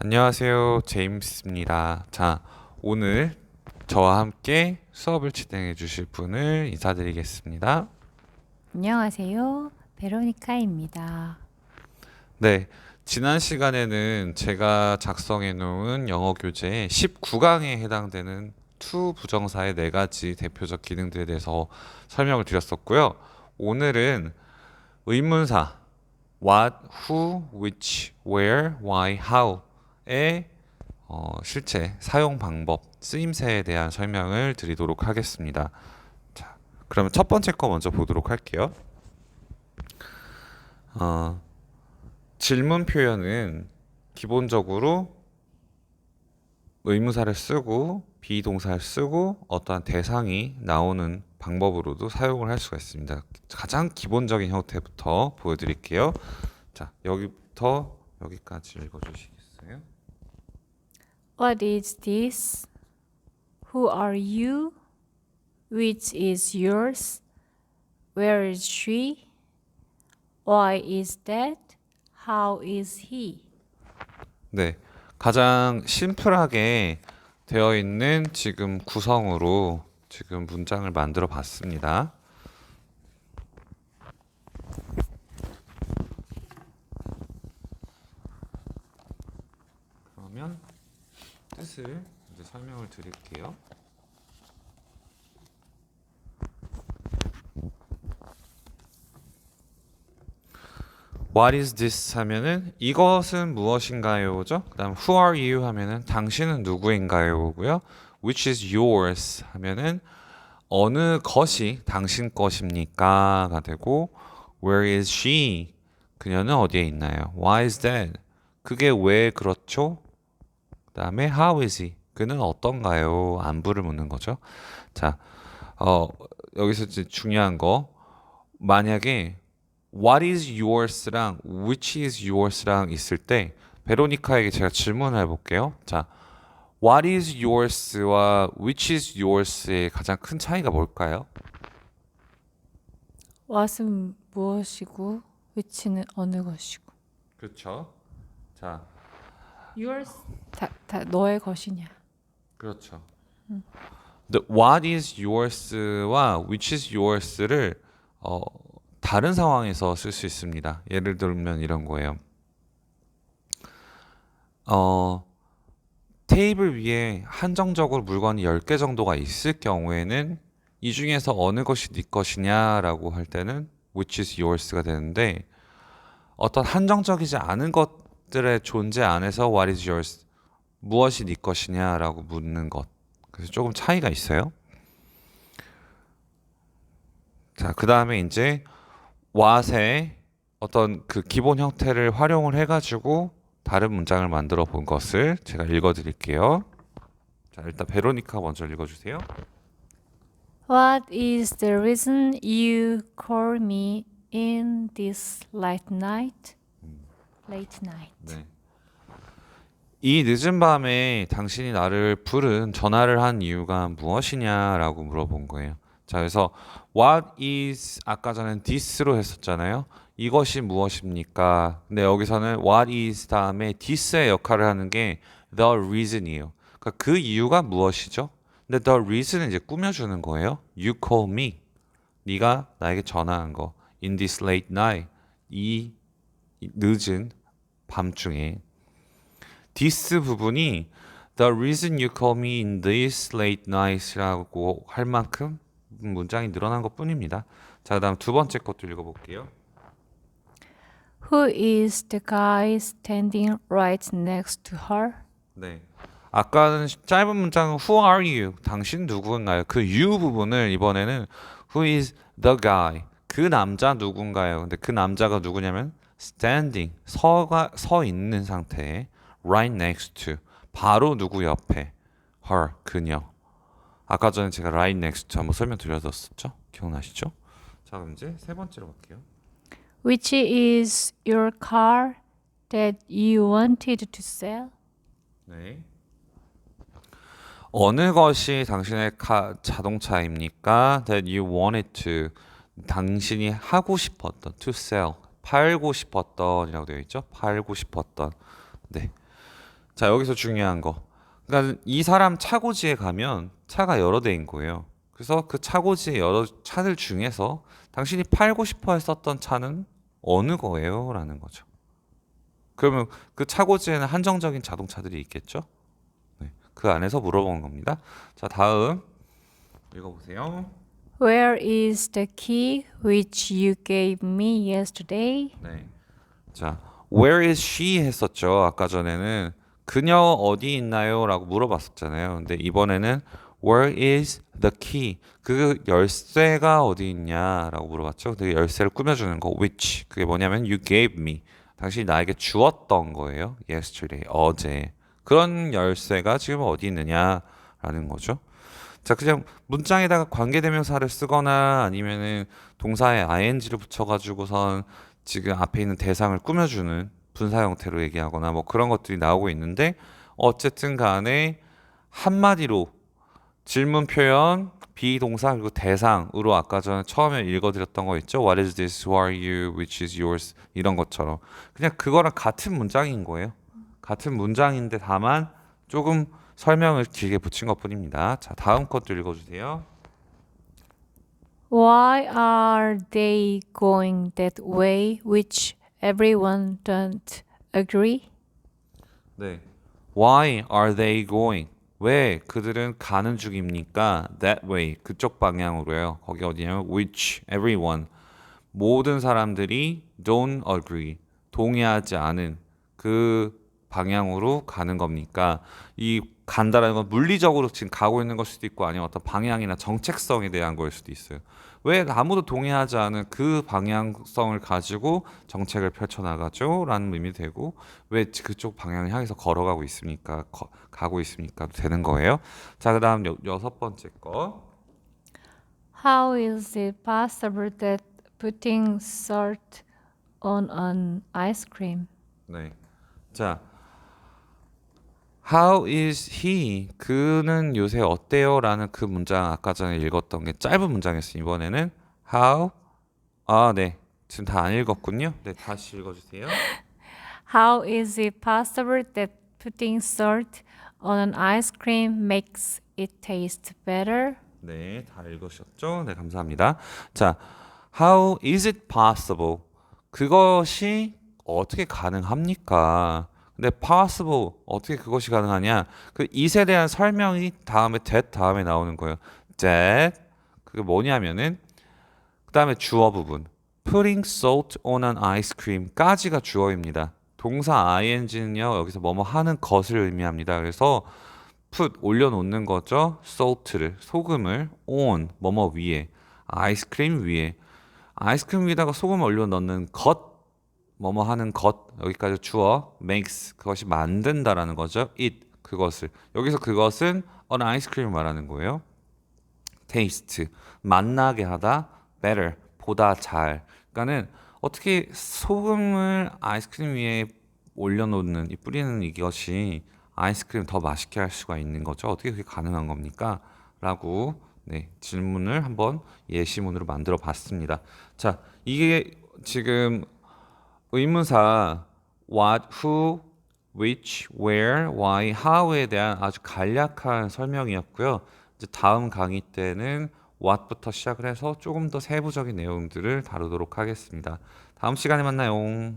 안녕하세요. 제임스입니다. 자, 오늘 저와 함께 수업을 진행해 주실 분을 인사드리겠습니다. 안녕하세요. 베로니카입니다. 네. 지난 시간에는 제가 작성해 놓은 영어 교재의 19강에 해당되는 to 부정사의 네 가지 대표적 기능들에 대해서 설명을 드렸었고요. 오늘은 의문사 what, who, which, where, why, how 의 어, 실제 사용 방법, 쓰임새에 대한 설명을 드리도록 하겠습니다. 자, 그러면 첫 번째 거 먼저 보도록 할게요. 어, 질문 표현은 기본적으로 의무사를 쓰고 비동사를 쓰고 어떠한 대상이 나오는 방법으로도 사용을 할 수가 있습니다. 가장 기본적인 형태부터 보여드릴게요. 자, 여기부터 여기까지 읽어주시겠어요? What is this? Who are you? Which is yours? Where is she? Why is that? How is he? 네, 가장 심플하게 되어 있는 지금 구성으로 지금 문장을 만들어 봤습니다. 그러면 뜻을 이제 설명을 드릴게요. What is this 하면은 이것은 무엇인가요죠? 그다음 Who are you 하면은 당신은 누구인가요고요. Which is yours 하면은 어느 것이 당신 것입니까가 되고 Where is she? 그녀는 어디에 있나요? Why is that? 그게 왜 그렇죠? 그다음에 How is he? 그는 어떤가요? 안부를 묻는 거죠. 자, 어 여기서 이제 중요한 거 만약에 What is yours랑 which is yours랑 있을 때 베로니카에게 제가 질문을 해볼게요. 자, What is yours와 which is yours의 가장 큰 차이가 뭘까요? What은 무엇이고, which는 어느 것이고. 그렇죠. 자, Yours 다, 다 너의 것이냐? 그렇죠. The what is yours와 which is yours를 어, 다른 상황에서 쓸 수 있습니다. 예를 들면 이런 거예요. 어, 테이블 위에 한정적으로 물건이 10개 정도가 있을 경우에는 이 중에서 어느 것이 네 것이냐라고 할 때는 which is yours가 되는데 어떤 한정적이지 않은 것 들의 존재 안에서 what is yours 무엇이 네 것이냐라고 묻는 것. 그래서 조금 차이가 있어요. 자, 그 다음에 이제 what의 어떤 그 기본 형태를 활용을 해 가지고 다른 문장을 만들어 본 것을 제가 읽어 드릴게요. 자, 일단 베로니카 먼저 읽어 주세요. What is the reason you call me in this late night? Late night. 네. 이 늦은 밤에 당신이 나를 부른 전화를 한 이유가 무엇이냐라고 물어본 거예요. 자, 그래서 what is 아까 전에 this로 했었잖아요. 이것이 무엇입니까? 근데 여기서는 what is 다음에 this의 역할을 하는 게 the reason이에요. 그러니까 그 이유가 무엇이죠? 근데 the reason은 이제 꾸며주는 거예요. You call me. 네가 나에게 전화한 거. In this late night. 이 늦은 밤중에. this 부분이 the reason you call me in this late night이라고 할 만큼 문장이 늘어난 것 뿐입니다. 자, 그다음 두 번째 것도 읽어볼게요. Who is the guy standing right next to her? 네. 아까는 짧은 문장은 Who are you? 당신 누구인가요? 그 you 부분을 이번에는 Who is the guy? 그 남자 누군가요? 근데 그 남자가 누구냐면 standing 서가 서 있는 상태에 right next to 바로 누구 옆에 her 그녀. 아까 전에 제가 right next to 한번 설명드렸었죠? 기억나시죠? 자, 그럼 이제 세 번째로 갈게요. Which is your car that you wanted to sell? 네. 어느 것이 당신의 카, 자동차입니까? That you wanted to 당신이 하고 싶었던 to sell 팔고 싶었던이라고 되어 있죠. 팔고 싶었던. 네. 자, 여기서 중요한 거. 그러니까 이 사람 차고지에 가면 차가 여러 대인 거예요. 그래서 그 차고지의 여러 차들 중에서 당신이 팔고 싶어 했었던 차는 어느 거예요? 라는 거죠. 그러면 그 차고지에는 한정적인 자동차들이 있겠죠? 네, 그 안에서 물어보는 겁니다. 자, 다음 읽어보세요. Where is the key which you gave me yesterday? 네. 자, where is she 했었죠. 아까 전에는 그녀 어디 있나요?라고 물어봤었잖아요. 근데 이번에는 where is the key? 그 열쇠가 어디 있냐라고 물어봤죠. 근데 열쇠를 꾸며주는 거 which 그게 뭐냐면 you gave me 당신이 나에게 주었던 거예요. yesterday 어제 그런 열쇠가 지금 어디 있느냐라는 거죠. 자, 그냥 문장에다가 관계대명사를 쓰거나 아니면은 동사에 ing를 붙여가지고선 지금 앞에 있는 대상을 꾸며주는 분사 형태로 얘기하거나 뭐 그런 것들이 나오고 있는데 어쨌든 간에 한마디로 질문 표현, 비동사 그리고 대상으로 아까 전에 처음에 읽어드렸던 거 있죠? What is this? Who are you? Which is yours? 이런 것처럼 그냥 그거랑 같은 문장인 거예요. 같은 문장인데 다만 조금 설명을 길게 붙인 것뿐입니다. 자, 다음 것도 읽어주세요. Why are they going that way which everyone don't agree? 네. Why are they going? 왜 그들은 가는 중입니까? That way. 그쪽 방향으로요. 거기 어디냐면 which everyone. 모든 사람들이 don't agree. 동의하지 않은 그 방향으로 가는 겁니까? 이 간다라는 건 물리적으로 지금 가고 있는 걸 수도 있고 아니면 어떤 방향이나 정책성에 대한 거일 수도 있어요. 왜 아무도 동의하지 않은 그 방향성을 가지고 정책을 펼쳐나가죠? 라는 의미 되고 왜 그쪽 방향을 향해서 걸어가고 있습니까? 거- 가고 있습니까? 되는 거예요. 자, 그 다음 여섯 번째 거. How is it possible that putting salt on an ice cream? 네. 자, How is he? 그는 요새 어때요? 라는 그 문장 아까 전에 읽었던 게 짧은 문장이었어요. 이번에는 How? 아, 네. 지금 다 안 읽었군요. 네, 다시 읽어주세요. How is it possible that putting salt on an ice cream makes it taste better? 네, 다 읽으셨죠? 네, 감사합니다. 자, How is it possible? 그것이 어떻게 가능합니까? 근데 possible 어떻게 그것이 가능하냐? 그 it에 대한 설명이 다음에 that 다음에 나오는 거예요. that 그게 뭐냐면은 그 다음에 주어 부분 putting salt on an ice cream까지가 주어입니다. 동사 ing는요 여기서 뭐뭐 하는 것을 의미합니다. 그래서 put 올려놓는 거죠. salt를 소금을 on 뭐뭐 위에 아이스크림 위에 아이스크림 위에다가 소금을 올려놓는 것 뭐뭐 하는 것 여기까지 주어 makes 그것이 만든다라는 거죠. it 그것을 여기서 그것은 on 아이스크림 말하는 거예요. taste 맛나게 하다 better 보다 잘 그러니까는 어떻게 소금을 아이스크림 위에 올려놓는 이 뿌리는 이것이 아이스크림 더 맛있게 할 수가 있는 거죠 어떻게 그게 가능한 겁니까? 라고 네, 질문을 한번 예시문으로 만들어 봤습니다 자 이게 지금 의문사 what, who, which, where, why, how에 대한 아주 간략한 설명이었고요. 이제 다음 강의 때는 what부터 시작을 해서 조금 더 세부적인 내용들을 다루도록 하겠습니다. 다음 시간에 만나요.